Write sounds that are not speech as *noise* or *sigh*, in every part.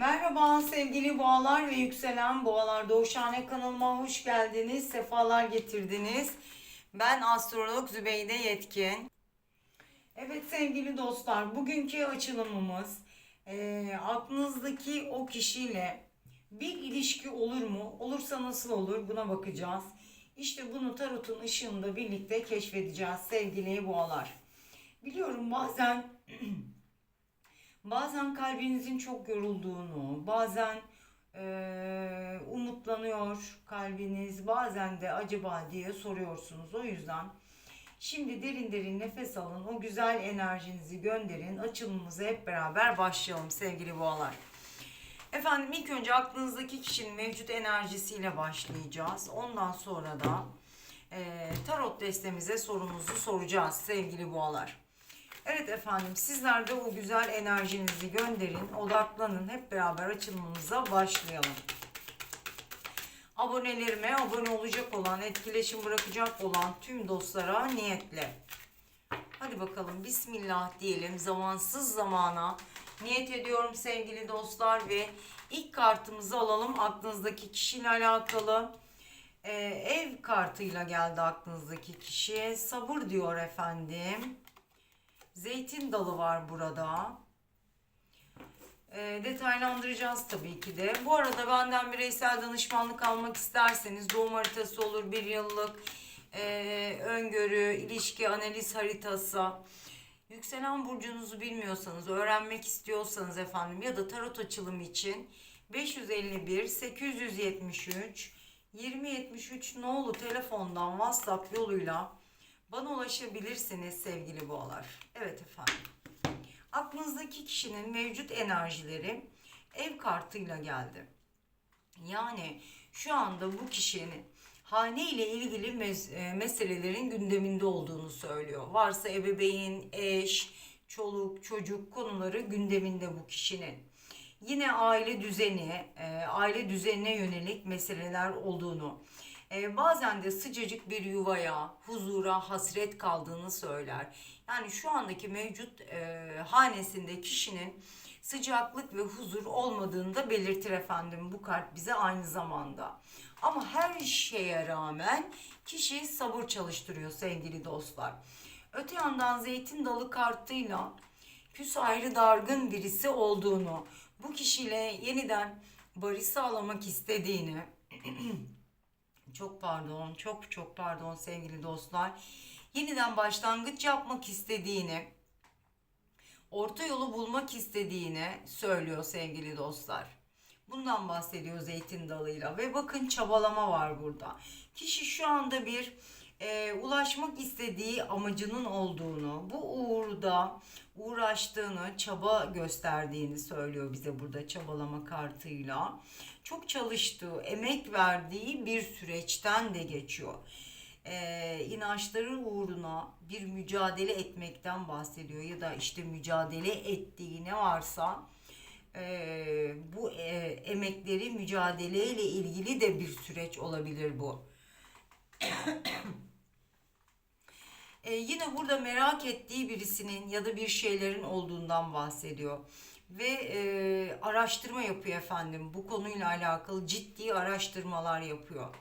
Merhaba sevgili boğalar ve yükselen boğalar Doğuşhane kanalıma hoş geldiniz, sefalar getirdiniz. Ben astrolog Zübeyde Yetkin. Evet sevgili dostlar, bugünkü açılımımız eee, aklınızdaki o kişiyle bir ilişki olur mu? Olursa nasıl olur? Buna bakacağız. İşte bunu tarotun ışığında birlikte keşfedeceğiz sevgili boğalar. Biliyorum bazen *clears throat* Bazen kalbinizin çok yorulduğunu, bazen eee, umutlanıyor kalbiniz, bazen de acaba diye soruyorsunuz. O yüzden şimdi derin derin nefes alın, o güzel enerjinizi gönderin. Açılımımıza hep beraber başlayalım sevgili boğalar. Efendim ilk önce aklınızdaki kişinin mevcut enerjisiyle başlayacağız. Ondan sonra da eee, tarot destemize sorumuzu soracağız sevgili boğalar. Evet efendim sizler de o güzel enerjinizi gönderin, odaklanın. Hep beraber açılımımıza başlayalım. Abonelerime, abone olacak olan, etkileşim bırakacak olan tüm dostlara niyetle. Hadi bakalım Bismillah diyelim zamansız zamana. Niyet ediyorum sevgili dostlar ve ilk kartımızı alalım aklınızdaki kişiyle alakalı. Ee, ev kartıyla geldi aklınızdaki kişi. Sabır diyor efendim. Zeytin dalı var burada. E, detaylandıracağız tabii ki de. Bu arada benden bireysel danışmanlık almak isterseniz doğum haritası olur, bir yıllık e, öngörü, ilişki analiz haritası. Yükselen burcunuzu bilmiyorsanız, öğrenmek istiyorsanız efendim ya da tarot açılımı için 551 873 2073 nolu telefondan WhatsApp yoluyla bana ulaşabilirsiniz sevgili boğalar. Evet efendim. Aklınızdaki kişinin mevcut enerjileri ev kartıyla geldi. Yani şu anda bu kişinin hane ile ilgili mes- e, meselelerin gündeminde olduğunu söylüyor. Varsa ebeveyn, eş, çoluk, çocuk konuları gündeminde bu kişinin. Yine aile düzeni, e, aile düzenine yönelik meseleler olduğunu, e, bazen de sıcacık bir yuvaya, huzura hasret kaldığını söyler. Yani şu andaki mevcut e, hanesinde kişinin sıcaklık ve huzur olmadığını da belirtir efendim bu kart bize aynı zamanda. Ama her şeye rağmen kişi sabır çalıştırıyor sevgili dostlar. Öte yandan zeytin dalı kartıyla küs ayrı dargın birisi olduğunu, bu kişiyle yeniden barış sağlamak istediğini, *clears throat* çok pardon, çok çok pardon sevgili dostlar. Yeniden başlangıç yapmak istediğini, orta yolu bulmak istediğini söylüyor sevgili dostlar. Bundan bahsediyor zeytin dalıyla ve bakın çabalama var burada. Kişi şu anda bir e, ulaşmak istediği amacının olduğunu, bu uğurda uğraştığını, çaba gösterdiğini söylüyor bize burada çabalama kartıyla. Çok çalıştığı, emek verdiği bir süreçten de geçiyor. E, inançları uğruna bir mücadele etmekten bahsediyor ya da işte mücadele ettiği ne varsa e, bu e, emekleri mücadeleyle ilgili de bir süreç olabilir bu. *coughs* E, yine burada merak ettiği birisinin ya da bir şeylerin olduğundan bahsediyor. Ve e, araştırma yapıyor efendim. Bu konuyla alakalı ciddi araştırmalar yapıyor.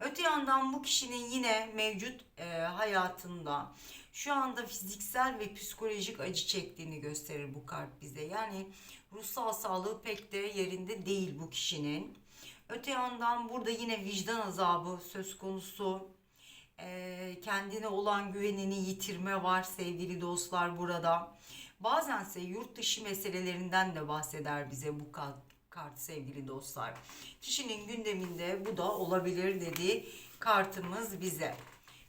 Öte yandan bu kişinin yine mevcut e, hayatında şu anda fiziksel ve psikolojik acı çektiğini gösterir bu kart bize. Yani ruhsal sağlığı pek de yerinde değil bu kişinin. Öte yandan burada yine vicdan azabı söz konusu. Kendine olan güvenini yitirme var sevgili dostlar burada. Bazense yurt dışı meselelerinden de bahseder bize bu kart, kart sevgili dostlar. Kişinin gündeminde bu da olabilir dedi kartımız bize.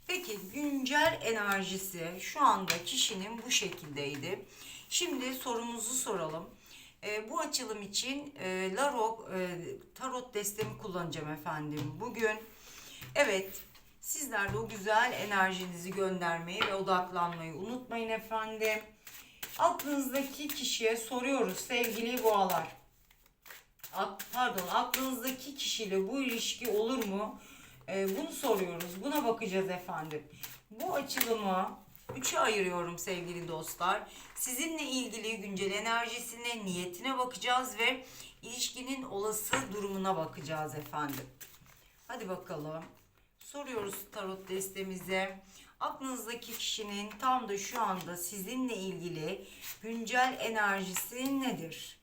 Peki güncel enerjisi şu anda kişinin bu şekildeydi. Şimdi sorumuzu soralım. E, bu açılım için e, Larok e, tarot destemi kullanacağım efendim. Bugün evet sizler de o güzel enerjinizi göndermeyi ve odaklanmayı unutmayın efendim. Aklınızdaki kişiye soruyoruz sevgili boğalar. Pardon aklınızdaki kişiyle bu ilişki olur mu? Ee, bunu soruyoruz. Buna bakacağız efendim. Bu açılımı Üçe ayırıyorum sevgili dostlar. Sizinle ilgili güncel enerjisine, niyetine bakacağız ve ilişkinin olası durumuna bakacağız efendim. Hadi bakalım. Soruyoruz tarot destemize. Aklınızdaki kişinin tam da şu anda sizinle ilgili güncel enerjisi nedir?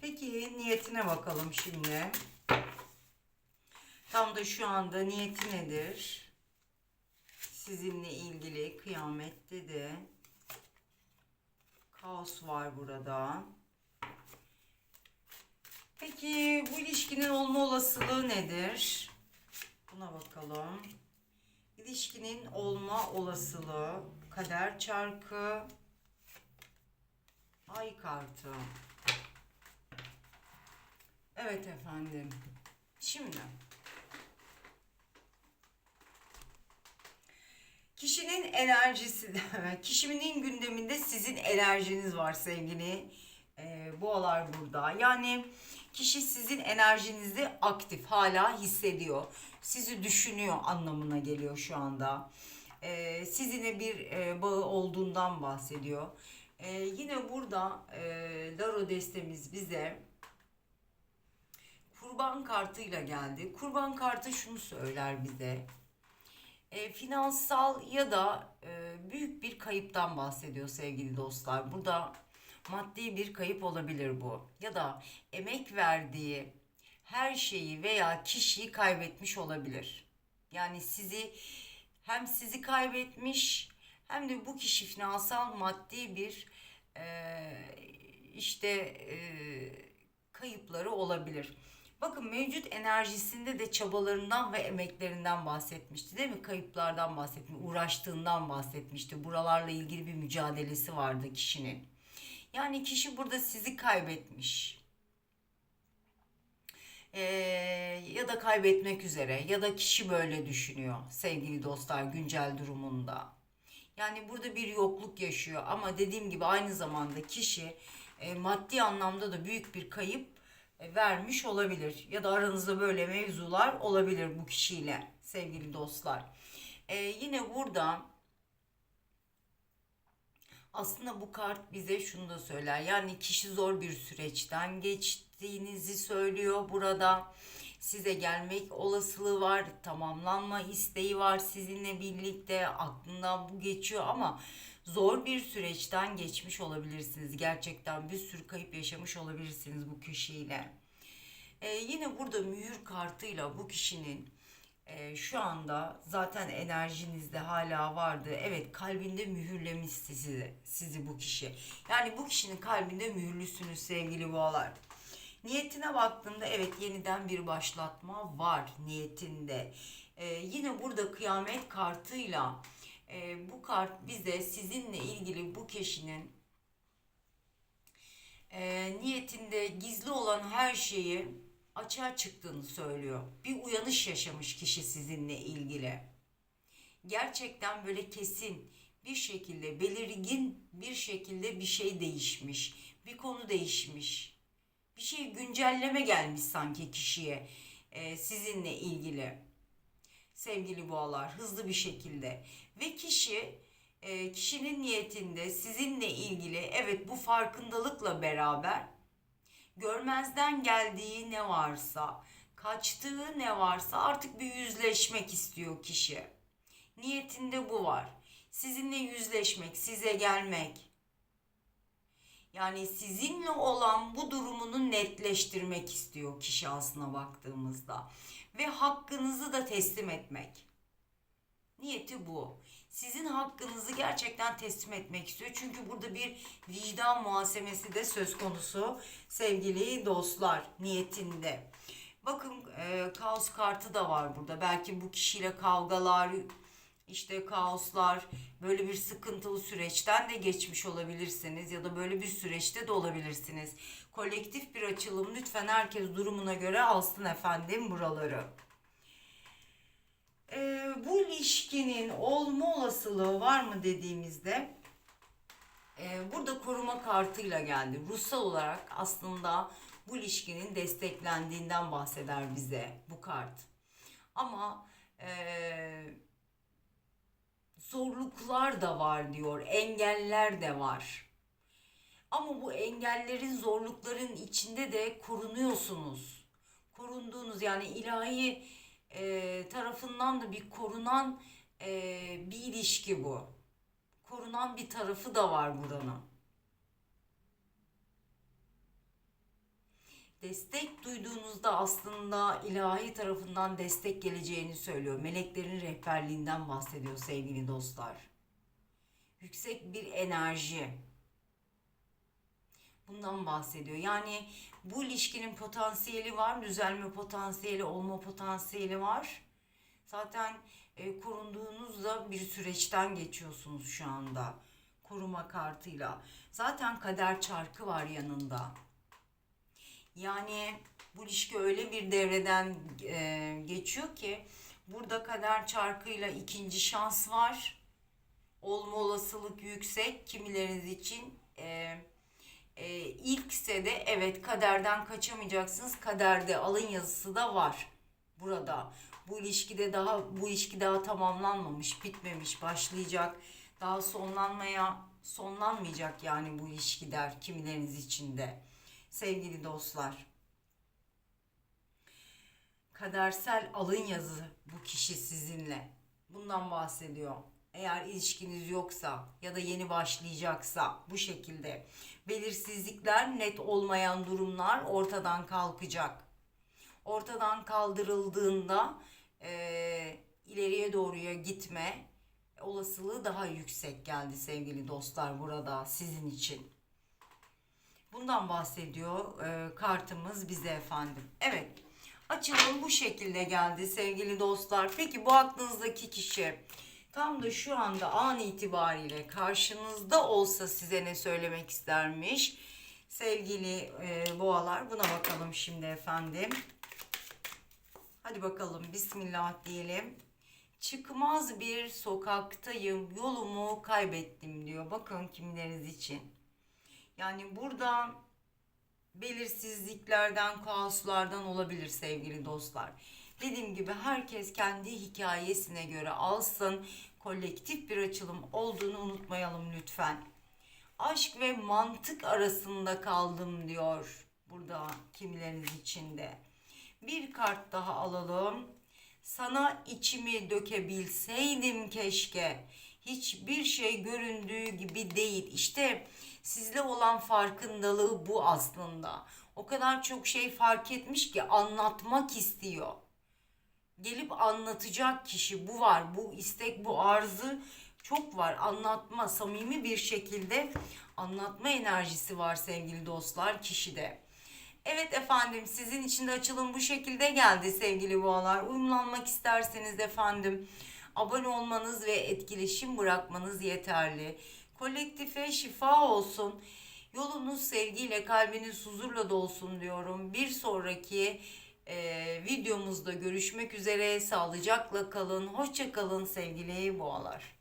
Peki niyetine bakalım şimdi. Tam da şu anda niyeti nedir? Sizinle ilgili kıyamette de kaos var burada. Peki bu ilişkinin olma olasılığı nedir? Buna bakalım. İlişkinin olma olasılığı kader çarkı ay kartı. Evet efendim. Şimdi kişinin enerjisi, *laughs* kişinin gündeminde sizin enerjiniz var sevgili e, boğalar burada. Yani kişi sizin enerjinizi aktif hala hissediyor. Sizi düşünüyor anlamına geliyor şu anda. E, sizinle bir e, bağı olduğundan bahsediyor. E, yine burada e, Laro destemiz bize kurban kartıyla geldi. Kurban kartı şunu söyler bize. E, finansal ya da e, büyük bir kayıptan bahsediyor sevgili dostlar. Burada maddi bir kayıp olabilir bu. Ya da emek verdiği her şeyi veya kişiyi kaybetmiş olabilir. Yani sizi hem sizi kaybetmiş hem de bu kişi finansal maddi bir e, işte e, kayıpları olabilir. Bakın mevcut enerjisinde de çabalarından ve emeklerinden bahsetmişti değil mi? Kayıplardan bahsetmişti, uğraştığından bahsetmişti. Buralarla ilgili bir mücadelesi vardı kişinin. Yani kişi burada sizi kaybetmiş. Ee, ya da kaybetmek üzere ya da kişi böyle düşünüyor sevgili dostlar güncel durumunda. Yani burada bir yokluk yaşıyor ama dediğim gibi aynı zamanda kişi e, maddi anlamda da büyük bir kayıp e, vermiş olabilir. Ya da aranızda böyle mevzular olabilir bu kişiyle sevgili dostlar. E, yine burada aslında bu kart bize şunu da söyler. Yani kişi zor bir süreçten geçtiğinizi söylüyor burada. Size gelmek olasılığı var, tamamlanma isteği var sizinle birlikte. Aklından bu geçiyor ama zor bir süreçten geçmiş olabilirsiniz. Gerçekten bir sürü kayıp yaşamış olabilirsiniz bu kişiyle. Ee, yine burada mühür kartıyla bu kişinin e, şu anda zaten enerjinizde hala vardı. Evet kalbinde mühürlemiş sizi, sizi bu kişi. Yani bu kişinin kalbinde mühürlüsünüz sevgili boğalar. Niyetine baktığımda evet yeniden bir başlatma var niyetinde. Ee, yine burada kıyamet kartıyla e, bu kart bize sizinle ilgili bu kişinin e, niyetinde gizli olan her şeyi açığa çıktığını söylüyor. Bir uyanış yaşamış kişi sizinle ilgili. Gerçekten böyle kesin bir şekilde belirgin bir şekilde bir şey değişmiş. Bir konu değişmiş. Bir şey güncelleme gelmiş sanki kişiye e, sizinle ilgili. Sevgili boğalar hızlı bir şekilde ve kişi e, kişinin niyetinde sizinle ilgili evet bu farkındalıkla beraber görmezden geldiği ne varsa, kaçtığı ne varsa artık bir yüzleşmek istiyor kişi. Niyetinde bu var. Sizinle yüzleşmek, size gelmek. Yani sizinle olan bu durumunu netleştirmek istiyor kişi aslına baktığımızda. Ve hakkınızı da teslim etmek. Niyeti bu. Sizin hakkınızı gerçekten teslim etmek istiyor. Çünkü burada bir vicdan muhasebesi de söz konusu sevgili dostlar niyetinde. Bakın e, kaos kartı da var burada. Belki bu kişiyle kavgalar, işte kaoslar, böyle bir sıkıntılı süreçten de geçmiş olabilirsiniz ya da böyle bir süreçte de olabilirsiniz. Kolektif bir açılım lütfen herkes durumuna göre alsın efendim buraları. Ee, bu ilişkinin olma olasılığı var mı dediğimizde e, burada koruma kartıyla geldi. Ruhsal olarak aslında bu ilişkinin desteklendiğinden bahseder bize bu kart. Ama eee, zorluklar da var diyor, engeller de var. Ama bu engellerin, zorlukların içinde de korunuyorsunuz. Korunduğunuz yani ilahi eee, tarafından da bir korunan eee, bir ilişki bu. Korunan bir tarafı da var buranın. destek duyduğunuzda aslında ilahi tarafından destek geleceğini söylüyor. Meleklerin rehberliğinden bahsediyor sevgili dostlar. Yüksek bir enerji. Bundan bahsediyor. Yani bu ilişkinin potansiyeli var, düzelme potansiyeli, olma potansiyeli var. Zaten e, korunduğunuzda bir süreçten geçiyorsunuz şu anda. Koruma kartıyla. Zaten kader çarkı var yanında. Yani bu ilişki öyle bir devreden e, geçiyor ki burada kader çarkıyla ikinci şans var. Olma olasılık yüksek kimileriniz için. E, e, ilkse de evet kaderden kaçamayacaksınız. Kaderde alın yazısı da var burada. Bu ilişkide daha bu ilişki daha tamamlanmamış, bitmemiş, başlayacak. Daha sonlanmaya sonlanmayacak yani bu ilişki der kimileriniz için de sevgili dostlar. Kadersel alın yazı bu kişi sizinle. Bundan bahsediyor. Eğer ilişkiniz yoksa ya da yeni başlayacaksa bu şekilde belirsizlikler, net olmayan durumlar ortadan kalkacak. Ortadan kaldırıldığında eee, ileriye doğruya gitme olasılığı daha yüksek geldi sevgili dostlar burada sizin için. Bundan bahsediyor e, kartımız bize efendim. Evet. Açılım bu şekilde geldi sevgili dostlar. Peki bu aklınızdaki kişi tam da şu anda an itibariyle karşınızda olsa size ne söylemek istermiş? Sevgili e, boğalar buna bakalım şimdi efendim. Hadi bakalım bismillah diyelim. Çıkmaz bir sokaktayım yolumu kaybettim diyor. Bakın kimleriniz için. Yani burada belirsizliklerden, kaoslardan olabilir sevgili dostlar. Dediğim gibi herkes kendi hikayesine göre alsın. Kolektif bir açılım olduğunu unutmayalım lütfen. Aşk ve mantık arasında kaldım diyor burada kimileriniz içinde. Bir kart daha alalım. Sana içimi dökebilseydim keşke. Hiçbir şey göründüğü gibi değil. İşte sizle olan farkındalığı bu aslında. O kadar çok şey fark etmiş ki anlatmak istiyor. Gelip anlatacak kişi bu var. Bu istek, bu arzı çok var. Anlatma, samimi bir şekilde anlatma enerjisi var sevgili dostlar kişide. Evet efendim sizin için de açılım bu şekilde geldi sevgili boğalar. Uyumlanmak isterseniz efendim abone olmanız ve etkileşim bırakmanız yeterli. Kolektife şifa olsun. Yolunuz sevgiyle, kalbiniz huzurla dolsun diyorum. Bir sonraki e, videomuzda görüşmek üzere. Sağlıcakla kalın. Hoşça kalın sevgili boğalar.